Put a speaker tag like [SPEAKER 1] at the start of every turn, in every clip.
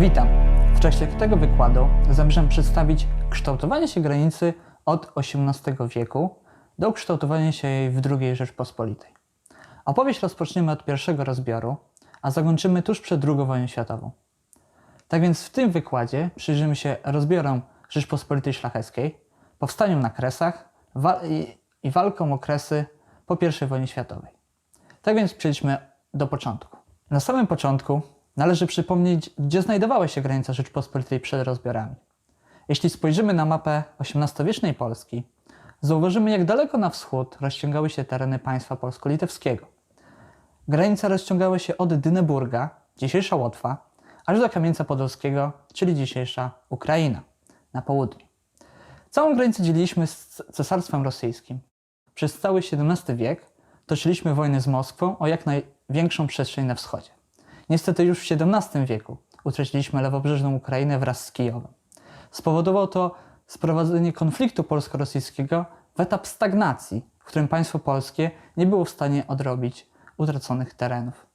[SPEAKER 1] Witam. W czasie tego wykładu zamierzam przedstawić kształtowanie się granicy od XVIII wieku do ukształtowania się jej w II Rzeczpospolitej. Opowieść rozpoczniemy od pierwszego rozbioru, a zakończymy tuż przed II wojną światową. Tak więc w tym wykładzie przyjrzymy się rozbiorom Rzeczpospolitej Szlacheckiej, powstaniu na Kresach wa- i, i walkom o Kresy po I wojnie światowej. Tak więc przejdźmy do początku. Na samym początku należy przypomnieć, gdzie znajdowała się granica Rzeczpospolitej przed rozbiorami. Jeśli spojrzymy na mapę XVIII-wiecznej Polski, zauważymy, jak daleko na wschód rozciągały się tereny państwa polsko-litewskiego. Granice rozciągały się od Dyneburga, dzisiejsza Łotwa, aż do Kamieńca Podolskiego, czyli dzisiejsza Ukraina, na południu. Całą granicę dzieliliśmy z Cesarstwem Rosyjskim. Przez cały XVII wiek toczyliśmy wojny z Moskwą o jak największą przestrzeń na wschodzie. Niestety już w XVII wieku utraciliśmy lewobrzeżną Ukrainę wraz z Kijowem. Spowodowało to sprowadzenie konfliktu polsko-rosyjskiego w etap stagnacji, w którym państwo polskie nie było w stanie odrobić utraconych terenów.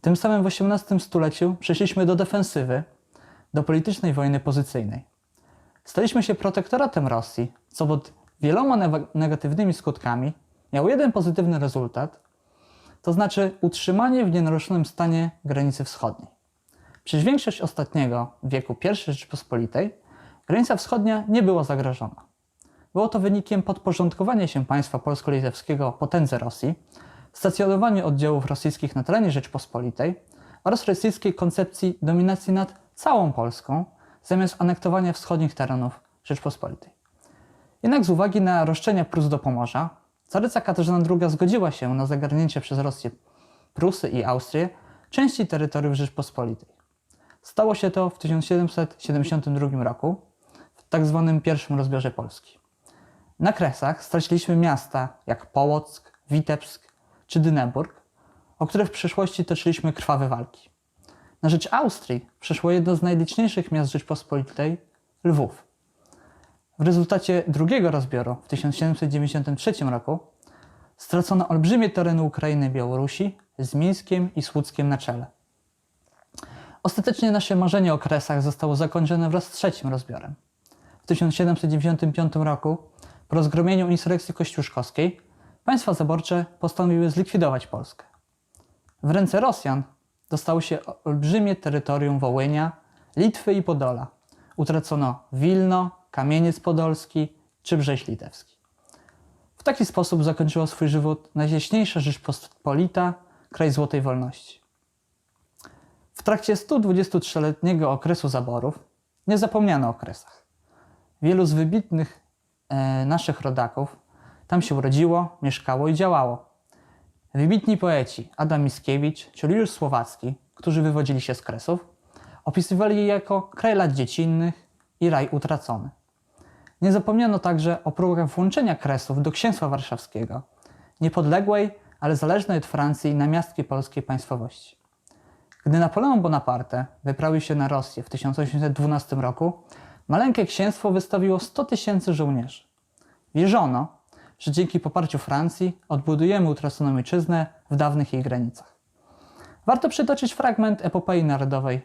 [SPEAKER 1] Tym samym w XVIII stuleciu przeszliśmy do defensywy, do politycznej wojny pozycyjnej. Staliśmy się protektoratem Rosji, co pod wieloma negatywnymi skutkami miało jeden pozytywny rezultat, to znaczy utrzymanie w nienaruszonym stanie granicy wschodniej. Przez większość ostatniego wieku I Rzeczypospolitej granica wschodnia nie była zagrożona. Było to wynikiem podporządkowania się państwa polsko-litewskiego potędze Rosji, stacjonowania oddziałów rosyjskich na terenie Rzeczpospolitej oraz rosyjskiej koncepcji dominacji nad całą Polską zamiast anektowania wschodnich terenów Rzeczpospolitej. Jednak z uwagi na roszczenia Prus do Pomorza, caryca Katarzyna II zgodziła się na zagarnięcie przez Rosję Prusy i Austrię części terytoriów Rzeczpospolitej. Stało się to w 1772 roku, w tak zwanym pierwszym rozbiorze Polski. Na Kresach straciliśmy miasta jak Połock, Witebsk czy Dyneburg, o które w przeszłości toczyliśmy krwawe walki. Na rzecz Austrii przeszło jedno z najliczniejszych miast Rzeczpospolitej Lwów. W rezultacie drugiego rozbioru w 1793 roku stracono olbrzymie tereny Ukrainy i Białorusi z Mińskiem i Słuckiem na czele. Ostatecznie nasze marzenie o Kresach zostało zakończone wraz z trzecim rozbiorem. W 1795 roku, po rozgromieniu insurekcji kościuszkowskiej, państwa zaborcze postanowiły zlikwidować Polskę. W ręce Rosjan dostało się olbrzymie terytorium Wołynia, Litwy i Podola. Utracono Wilno, Kamieniec Podolski czy Brześć Litewski. W taki sposób zakończyła swój żywot najjaśniejsza Rzeczpospolita, kraj złotej wolności. W trakcie 123-letniego okresu zaborów nie zapomniano o Kresach. Wielu z wybitnych e, naszych rodaków tam się urodziło, mieszkało i działało. Wybitni poeci Adam Mickiewicz czy Juliusz Słowacki, którzy wywodzili się z Kresów, opisywali je jako kraj lat dziecinnych i raj utracony. Nie zapomniano także o próbach włączenia Kresów do Księstwa Warszawskiego, niepodległej, ale zależnej od Francji namiastki polskiej państwowości. Gdy Napoleon Bonaparte wyprawił się na Rosję w 1812 roku, maleńkie księstwo wystawiło 100 tysięcy żołnierzy. Wierzono, że dzięki poparciu Francji odbudujemy utraconą ojczyznę w dawnych jej granicach. Warto przytoczyć fragment epopei narodowej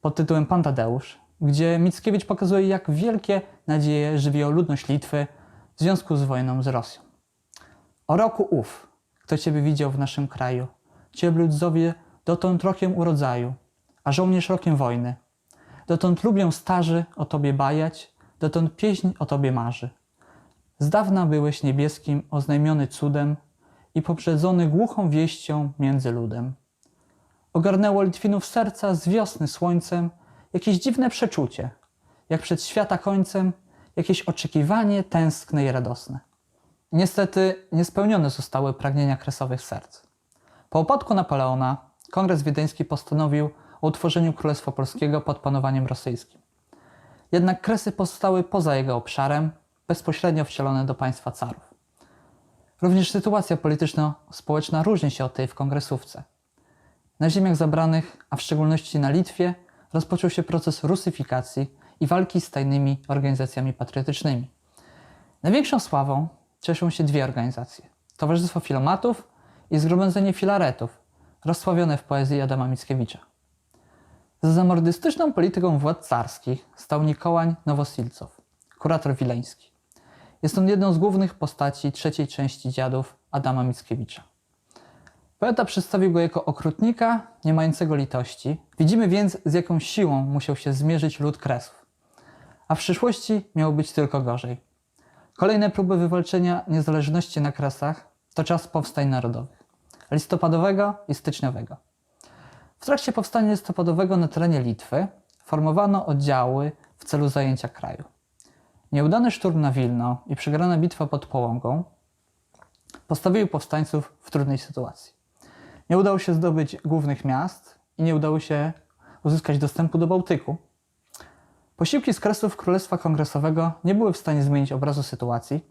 [SPEAKER 1] pod tytułem Pan Tadeusz, gdzie Mickiewicz pokazuje, jak wielkie nadzieje żywiła ludność Litwy w związku z wojną z Rosją. O roku ów, kto Ciebie widział w naszym kraju, Ciebie ludzowie dotąd rokiem urodzaju, a żołnierz rokiem wojny. Dotąd lubią starzy o Tobie bajać, dotąd pieśń o Tobie marzy. Z dawna byłeś niebieskim oznajmiony cudem i poprzedzony głuchą wieścią między ludem. Ogarnęło Litwinów serca z wiosny słońcem jakieś dziwne przeczucie, jak przed świata końcem jakieś oczekiwanie tęskne i radosne. Niestety niespełnione zostały pragnienia kresowych serc. Po upadku Napoleona Kongres Wiedeński postanowił o utworzeniu Królestwa Polskiego pod panowaniem rosyjskim. Jednak Kresy pozostały poza jego obszarem, bezpośrednio wcielone do państwa carów. Również sytuacja polityczno-społeczna różni się od tej w kongresówce. Na ziemiach zabranych, a w szczególności na Litwie, rozpoczął się proces rusyfikacji i walki z tajnymi organizacjami patriotycznymi. Największą sławą cieszą się dwie organizacje: Towarzystwo Filomatów i Zgromadzenie Filaretów, rozsławione w poezji Adama Mickiewicza. Za zamordystyczną polityką władz carskich stał Nikołań Nowosilcow, kurator wileński. Jest on jedną z głównych postaci trzeciej części dziadów Adama Mickiewicza. Poeta przedstawił go jako okrutnika, nie mającego litości. Widzimy więc, z jaką siłą musiał się zmierzyć lud Kresów. A w przyszłości miało być tylko gorzej. Kolejne próby wywalczenia niezależności na Kresach to czas powstań narodowych listopadowego i styczniowego. W trakcie powstania listopadowego na terenie Litwy formowano oddziały w celu zajęcia kraju. Nieudany szturm na Wilno i przegrana bitwa pod Połągą postawiły powstańców w trudnej sytuacji. Nie udało się zdobyć głównych miast i nie udało się uzyskać dostępu do Bałtyku. Posiłki z kresów Królestwa Kongresowego nie były w stanie zmienić obrazu sytuacji,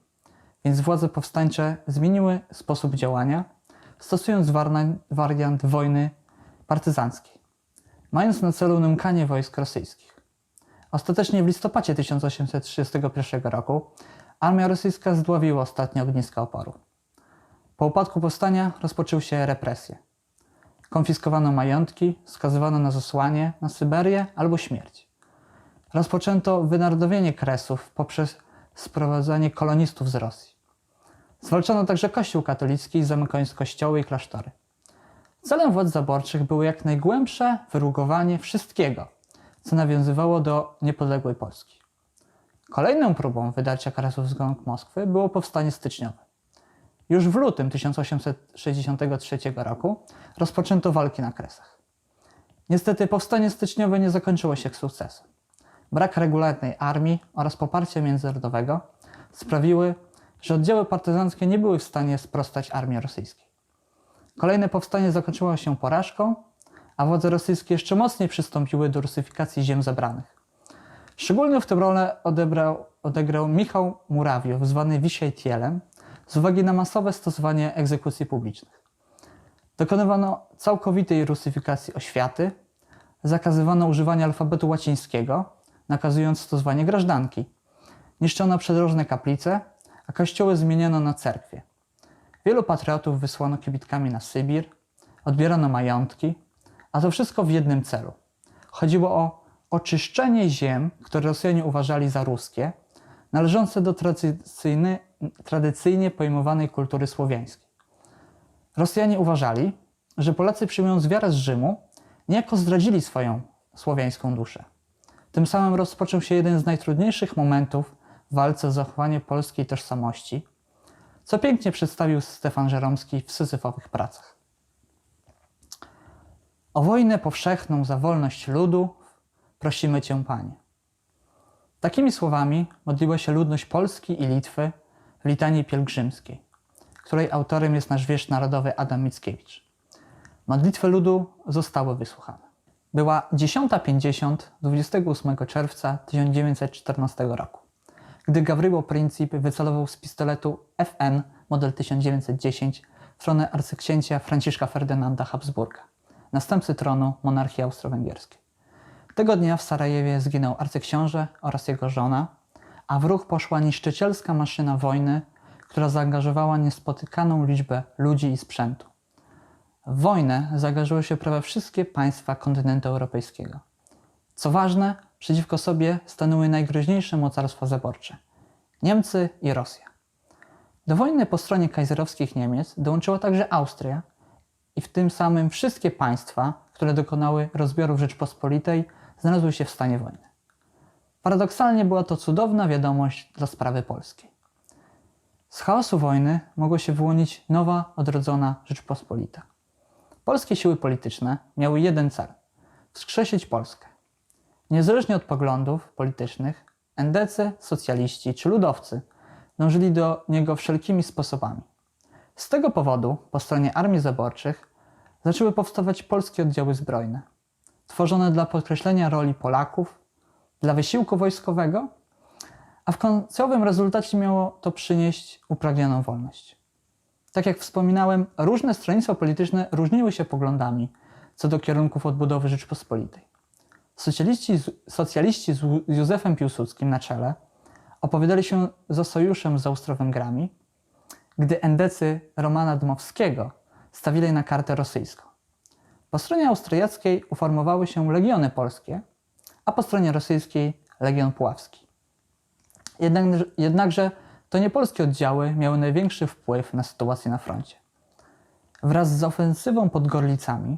[SPEAKER 1] więc władze powstańcze zmieniły sposób działania, stosując wariant wojny partyzanckiej, mając na celu nękanie wojsk rosyjskich. Ostatecznie w listopadzie 1831 roku armia rosyjska zdławiła ostatnie ogniska oporu. Po upadku powstania rozpoczęły się represje. Konfiskowano majątki, skazywano na zesłanie na Syberię albo śmierć. Rozpoczęto wynarodowienie Kresów poprzez sprowadzanie kolonistów z Rosji. Zwalczano także Kościół katolicki, zamykając kościoły i klasztory. Celem władz zaborczych było jak najgłębsze wyrugowanie wszystkiego, co nawiązywało do niepodległej Polski. Kolejną próbą wydarcia Kresów z rąk Moskwy było powstanie styczniowe. Już w lutym 1863 roku rozpoczęto walki na Kresach. Niestety powstanie styczniowe nie zakończyło się sukcesem. Brak regularnej armii oraz poparcia międzynarodowego sprawiły, że oddziały partyzanckie nie były w stanie sprostać armii rosyjskiej. Kolejne powstanie zakończyło się porażką, a władze rosyjskie jeszcze mocniej przystąpiły do rusyfikacji ziem zabranych. Szczególnie w tym rolę odebrał, odegrał Michał Murawiow, zwany Wisiejtielem, z uwagi na masowe stosowanie egzekucji publicznych. Dokonywano całkowitej rusyfikacji oświaty, zakazywano używania alfabetu łacińskiego, nakazując stosowanie grażdanki. Niszczono przydrożne kaplice, a kościoły zmieniono na cerkwie. Wielu patriotów wysłano kibitkami na Sybir, odbierano majątki, a to wszystko w jednym celu. Chodziło o oczyszczenie ziem, które Rosjanie uważali za ruskie, należące do tradycyjny, tradycyjnie pojmowanej kultury słowiańskiej. Rosjanie uważali, że Polacy przyjmując wiarę z Rzymu, niejako zdradzili swoją słowiańską duszę. Tym samym rozpoczął się jeden z najtrudniejszych momentów w walce o zachowanie polskiej tożsamości, co pięknie przedstawił Stefan Żeromski w syzyfowych pracach. O wojnę powszechną za wolność ludu prosimy Cię, Panie. Takimi słowami modliła się ludność Polski i Litwy litanii pielgrzymskiej, której autorem jest nasz wiersz narodowy Adam Mickiewicz. Modlitwy ludu zostały wysłuchane. Była 10.50 28 czerwca 1914 roku, gdy Gawryło Princip wycelował z pistoletu FN model 1910 w stronę arcyksięcia Franciszka Ferdynanda Habsburga, następcy tronu monarchii austro-węgierskiej. Tego dnia w Sarajewie zginął arcyksiąże oraz jego żona, a w ruch poszła niszczycielska maszyna wojny, która zaangażowała niespotykaną liczbę ludzi i sprzętu. W wojnę zaangażowały się prawie wszystkie państwa kontynentu europejskiego. Co ważne, przeciwko sobie stanęły najgroźniejsze mocarstwa zaborcze Niemcy i Rosja. Do wojny po stronie kajzerowskich Niemiec dołączyła także Austria i w tym samym wszystkie państwa, które dokonały rozbiorów Rzeczpospolitej, znalazły się w stanie wojny. Paradoksalnie była to cudowna wiadomość dla sprawy polskiej. Z chaosu wojny mogła się wyłonić nowa, odrodzona Rzeczpospolita. Polskie siły polityczne miały jeden cel wskrzesić Polskę. Niezależnie od poglądów politycznych, endecy, socjaliści czy ludowcy dążyli do niego wszelkimi sposobami. Z tego powodu po stronie armii zaborczych zaczęły powstawać polskie oddziały zbrojne, tworzone dla podkreślenia roli Polaków, dla wysiłku wojskowego, a w końcowym rezultacie miało to przynieść upragnioną wolność. Tak jak wspominałem, różne stronnictwa polityczne różniły się poglądami co do kierunków odbudowy Rzeczpospolitej. Socjaliści, socjaliści z Józefem Piłsudskim na czele opowiadali się za sojuszem z Austro-Węgrami, gdy endecy Romana Dmowskiego stawili na kartę rosyjską. Po stronie austriackiej uformowały się legiony polskie, a po stronie rosyjskiej Legion Puławski. Jednak, jednakże to nie polskie oddziały miały największy wpływ na sytuację na froncie. Wraz z ofensywą pod Gorlicami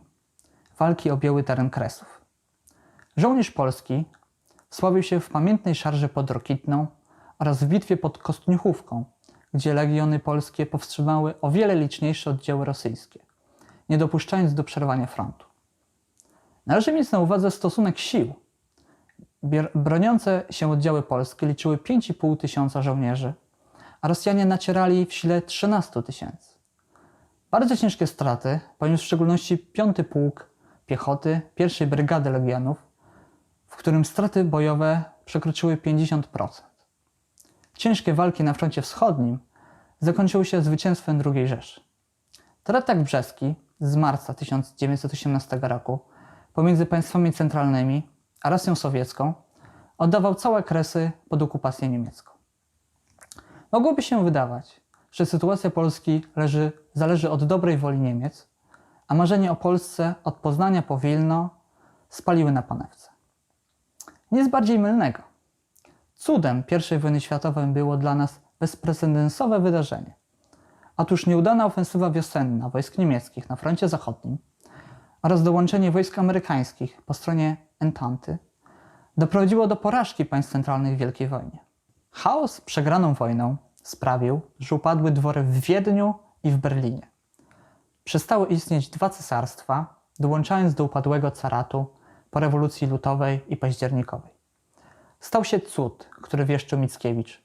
[SPEAKER 1] walki objęły teren Kresów. Żołnierz polski wsławił się w pamiętnej szarży pod Rokitną oraz w bitwie pod Kostniuchówką, gdzie legiony polskie powstrzymały o wiele liczniejsze oddziały rosyjskie, nie dopuszczając do przerwania frontu. Należy mieć na uwadze stosunek sił. Broniące się oddziały polskie liczyły 5,5 tysiąca żołnierzy, a Rosjanie nacierali w sile 13 tysięcy. Bardzo ciężkie straty poniósł w szczególności 5 Pułk Piechoty pierwszej Brygady Legionów, w którym straty bojowe przekroczyły 50%. Ciężkie walki na froncie wschodnim zakończyły się zwycięstwem II Rzeszy. Traktat brzeski z marca 1918 roku pomiędzy państwami centralnymi a Rosją Sowiecką oddawał całe Kresy pod okupację niemiecką. Mogłoby się wydawać, że sytuacja Polski leży, zależy od dobrej woli Niemiec, a marzenie o Polsce od Poznania po Wilno spaliły na panewce. Nic bardziej mylnego. Cudem I wojny światowej było dla nas bezprecedensowe wydarzenie. Otóż nieudana ofensywa wiosenna wojsk niemieckich na froncie zachodnim oraz dołączenie wojsk amerykańskich po stronie Entanty doprowadziło do porażki państw centralnych w Wielkiej Wojnie. Chaos przegraną wojną sprawił, że upadły dwory w Wiedniu i w Berlinie. Przestały istnieć dwa cesarstwa, dołączając do upadłego caratu po rewolucji lutowej i październikowej. Stał się cud, który wieszczył Mickiewicz.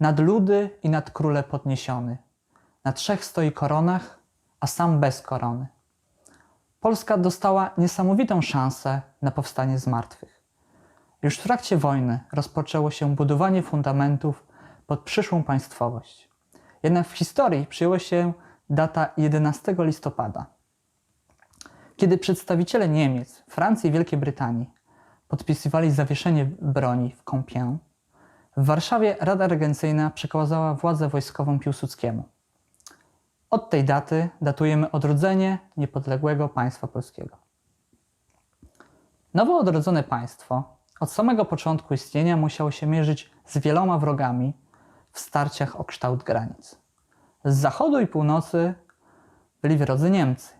[SPEAKER 1] Nad ludy i nad króle podniesiony. Na trzech stoi koronach, a sam bez korony. Polska dostała niesamowitą szansę na powstanie z martwych. Już w trakcie wojny rozpoczęło się budowanie fundamentów pod przyszłą państwowość. Jednak w historii przyjęła się data 11 listopada, kiedy przedstawiciele Niemiec, Francji i Wielkiej Brytanii podpisywali zawieszenie broni w Compiègne, w Warszawie Rada Regencyjna przekazała władzę wojskową Piłsudskiemu. Od tej daty datujemy odrodzenie niepodległego państwa polskiego. Nowo odrodzone państwo od samego początku istnienia musiało się mierzyć z wieloma wrogami w starciach o kształt granic. Z zachodu i północy byli wrodzy Niemcy,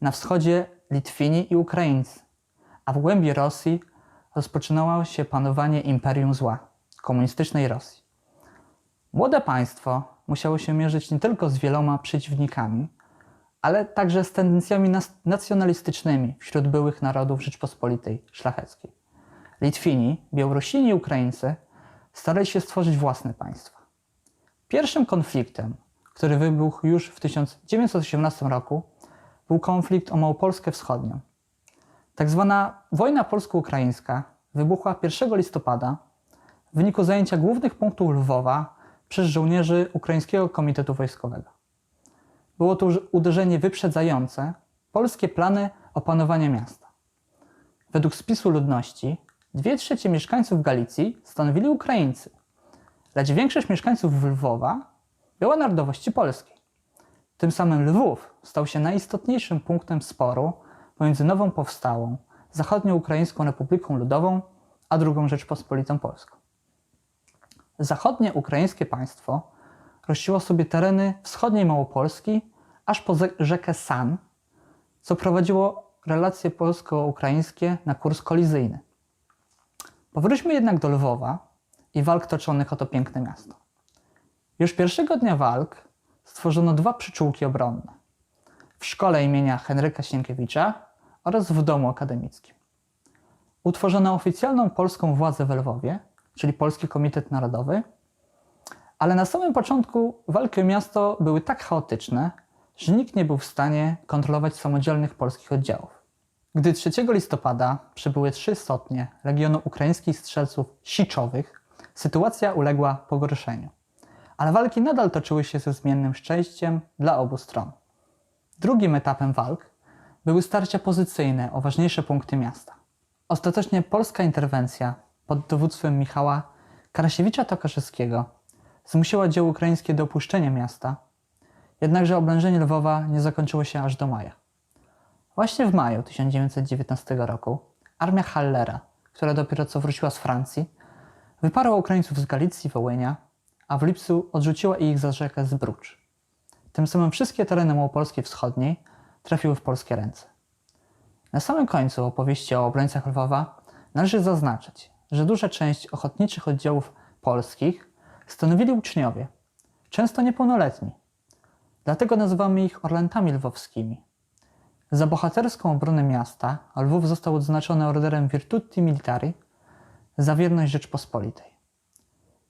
[SPEAKER 1] na wschodzie Litwini i Ukraińcy, a w głębi Rosji rozpoczynało się panowanie imperium zła komunistycznej Rosji. Młode państwo musiało się mierzyć nie tylko z wieloma przeciwnikami, ale także z tendencjami nacjonalistycznymi wśród byłych narodów Rzeczpospolitej Szlacheckiej. Litwini, Białorusini i Ukraińcy starali się stworzyć własne państwa. Pierwszym konfliktem, który wybuchł już w 1918 roku, był konflikt o Małopolskę Wschodnią. Tak zwana wojna polsko-ukraińska wybuchła 1 listopada w wyniku zajęcia głównych punktów Lwowa przez żołnierzy Ukraińskiego Komitetu Wojskowego. Było to uderzenie wyprzedzające polskie plany opanowania miasta. Według spisu ludności dwie trzecie mieszkańców Galicji stanowili Ukraińcy, lecz większość mieszkańców Lwowa była narodowości polskiej. Tym samym Lwów stał się najistotniejszym punktem sporu pomiędzy nową powstałą Zachodnioukraińską Republiką Ludową a II Rzeczpospolitą Polską. Zachodnie ukraińskie państwo rościło sobie tereny wschodniej Małopolski aż po ze- rzekę San, co prowadziło relacje polsko-ukraińskie na kurs kolizyjny. Powróćmy jednak do Lwowa i walk toczonych o to piękne miasto. Już pierwszego dnia walk stworzono dwa przyczółki obronne. W szkole imienia Henryka Sienkiewicza oraz w domu akademickim. Utworzono oficjalną polską władzę w Lwowie, czyli Polski Komitet Narodowy, ale na samym początku walki o miasto były tak chaotyczne, że nikt nie był w stanie kontrolować samodzielnych polskich oddziałów. Gdy 3 listopada przybyły trzy stopnie Legionu Ukraińskich Strzelców Siczowych, sytuacja uległa pogorszeniu. Ale walki nadal toczyły się ze zmiennym szczęściem dla obu stron. Drugim etapem walk były starcia pozycyjne o ważniejsze punkty miasta. Ostatecznie polska interwencja pod dowództwem Michała Karasiewicza-Tokarzyskiego zmusiła dzieło ukraińskie do opuszczenia miasta, jednakże oblężenie Lwowa nie zakończyło się aż do maja. Właśnie w maju 1919 roku armia Hallera, która dopiero co wróciła z Francji, wyparła Ukraińców z Galicji i Wołynia, a w lipcu odrzuciła ich za rzekę Zbrucz. Tym samym wszystkie tereny Małopolski Wschodniej trafiły w polskie ręce. Na samym końcu opowieści o obrońcach Lwowa należy zaznaczyć, że duża część ochotniczych oddziałów polskich stanowili uczniowie, często niepełnoletni. Dlatego nazywamy ich Orlętami Lwowskimi. Za bohaterską obronę miasta Lwów został odznaczony orderem Virtuti Militari za wierność Rzeczpospolitej.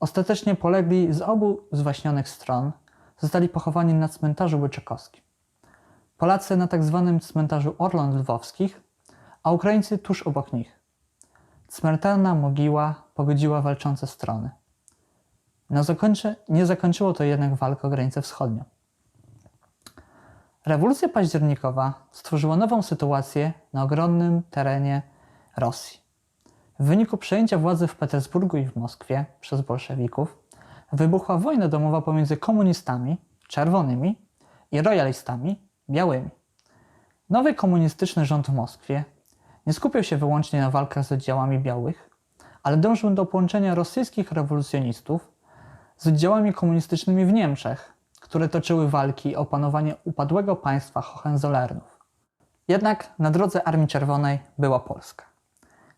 [SPEAKER 1] Ostatecznie polegli z obu zwaśnionych stron zostali pochowani na cmentarzu Łyczakowskim. Polacy na tzw. cmentarzu Orląt Lwowskich, a Ukraińcy tuż obok nich. Śmiertelna mogiła pogodziła walczące strony. No zakończy, nie zakończyło to jednak walk o granicę wschodnią. Rewolucja październikowa stworzyła nową sytuację na ogromnym terenie Rosji. W wyniku przejęcia władzy w Petersburgu i w Moskwie przez bolszewików wybuchła wojna domowa pomiędzy komunistami, czerwonymi, i royalistami, białymi. Nowy komunistyczny rząd w Moskwie nie skupiał się wyłącznie na walkach z oddziałami białych, ale dążył do połączenia rosyjskich rewolucjonistów z oddziałami komunistycznymi w Niemczech, które toczyły walki o panowanie upadłego państwa Hohenzollernów. Jednak na drodze Armii Czerwonej była Polska.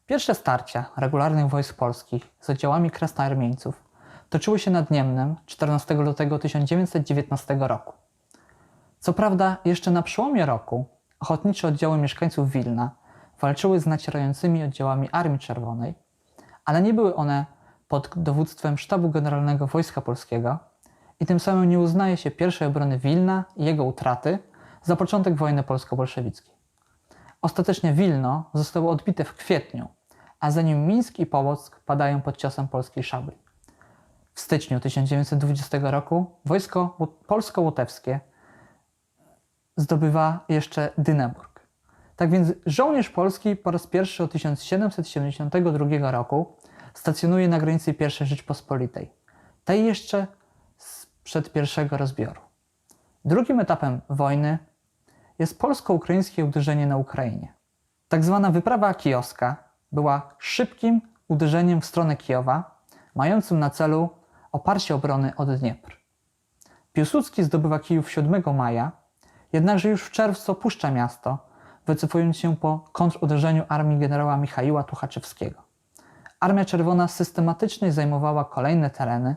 [SPEAKER 1] Pierwsze starcia regularnych wojsk polskich z oddziałami krasnoarmieńców toczyły się nad Niemnem 14 lutego 1919 roku. Co prawda, jeszcze na przełomie roku ochotnicze oddziały mieszkańców Wilna walczyły z nacierającymi oddziałami Armii Czerwonej, ale nie były one pod dowództwem Sztabu Generalnego Wojska Polskiego i tym samym nie uznaje się pierwszej obrony Wilna i jego utraty za początek wojny polsko-bolszewickiej. Ostatecznie Wilno zostało odbite w kwietniu, a za nim Mińsk i Połock padają pod ciosem polskiej szabli. W styczniu 1920 roku wojsko polsko-łotewskie zdobywa jeszcze Dyneburg. Tak więc żołnierz polski po raz pierwszy od 1772 roku stacjonuje na granicy I Rzeczpospolitej, tej jeszcze sprzed pierwszego rozbioru. Drugim etapem wojny jest polsko-ukraińskie uderzenie na Ukrainie. Tak zwana wyprawa kijowska była szybkim uderzeniem w stronę Kijowa, mającym na celu oparcie obrony od Dniepr. Piłsudski zdobywa Kijów 7 maja, jednakże już w czerwcu opuszcza miasto, wycofując się po kontruderzeniu armii generała Michaiła Tuchaczewskiego. Armia Czerwona systematycznie zajmowała kolejne tereny,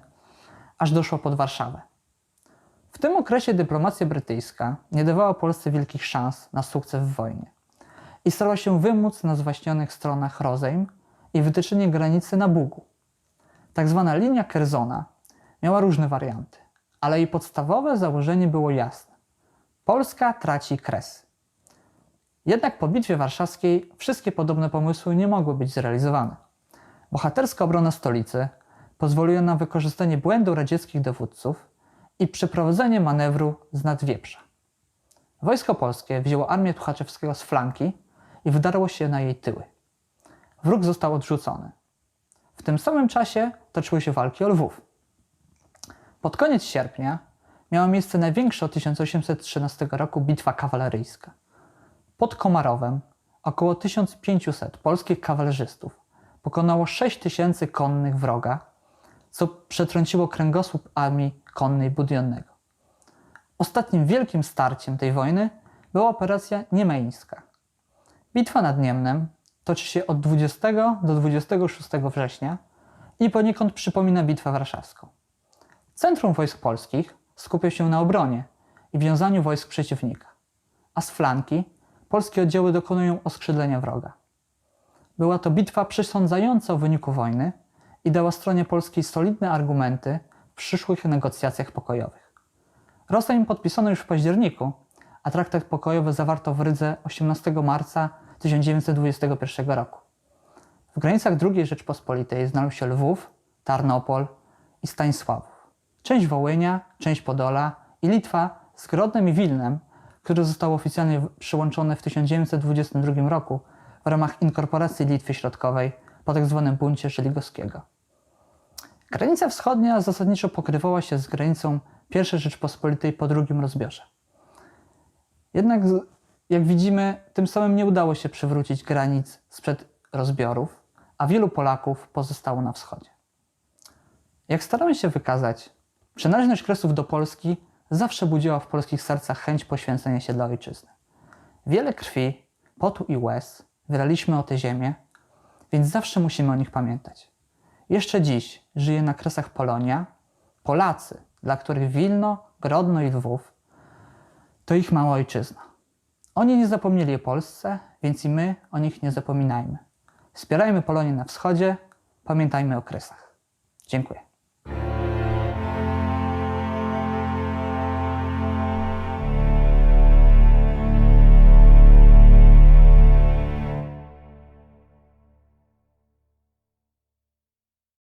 [SPEAKER 1] aż doszła pod Warszawę. W tym okresie dyplomacja brytyjska nie dawała Polsce wielkich szans na sukces w wojnie i starała się wymóc na zwaśnionych stronach rozejm i wytyczenie granicy na Bugu. Tak zwana linia Kerzona miała różne warianty, ale jej podstawowe założenie było jasne. Polska traci kres. Jednak po bitwie warszawskiej wszystkie podobne pomysły nie mogły być zrealizowane. Bohaterska obrona stolicy pozwoliła na wykorzystanie błędu radzieckich dowódców i przeprowadzenie manewru z Nadwieprza. Wojsko polskie wzięło armię Tuchaczewskiego z flanki i wydarło się na jej tyły. Wróg został odrzucony. W tym samym czasie toczyły się walki o Lwów. Pod koniec sierpnia miała miejsce największa od 1813 roku bitwa kawaleryjska. Pod Komarowem około 1500 polskich kawalerzystów pokonało 6000 konnych wroga, co przetrąciło kręgosłup armii konnej Budionnego. Ostatnim wielkim starciem tej wojny była operacja niemeńska. Bitwa nad Niemnem toczy się od 20 do 26 września i poniekąd przypomina bitwę warszawską. Centrum wojsk polskich skupia się na obronie i wiązaniu wojsk przeciwnika, a z flanki polskie oddziały dokonują oskrzydlenia wroga. Była to bitwa przesądzająca o wyniku wojny i dała stronie polskiej solidne argumenty w przyszłych negocjacjach pokojowych. Rozejm podpisano już w październiku, a traktat pokojowy zawarto w Rydze 18 marca 1921 roku. W granicach II Rzeczpospolitej znalazł się Lwów, Tarnopol i Stanisławów. Część Wołynia, część Podola i Litwa z Grodnem i Wilnem, które zostało oficjalnie przyłączone w 1922 roku w ramach inkorporacji Litwy Środkowej po tzw. Tak buncie Żeligowskiego. Granica wschodnia zasadniczo pokrywała się z granicą I Rzeczpospolitej po drugim rozbiorze. Jednak jak widzimy, tym samym nie udało się przywrócić granic sprzed rozbiorów, a wielu Polaków pozostało na wschodzie. Jak staramy się wykazać, przynależność Kresów do Polski zawsze budziła w polskich sercach chęć poświęcenia się dla ojczyzny. Wiele krwi, potu i łez wylaliśmy o tę ziemię, więc zawsze musimy o nich pamiętać. Jeszcze dziś żyje na Kresach Polonia, Polacy, dla których Wilno, Grodno i Lwów to ich mała ojczyzna. Oni nie zapomnieli o Polsce, więc i my o nich nie zapominajmy. Wspierajmy Polonię na wschodzie, pamiętajmy o Kresach. Dziękuję.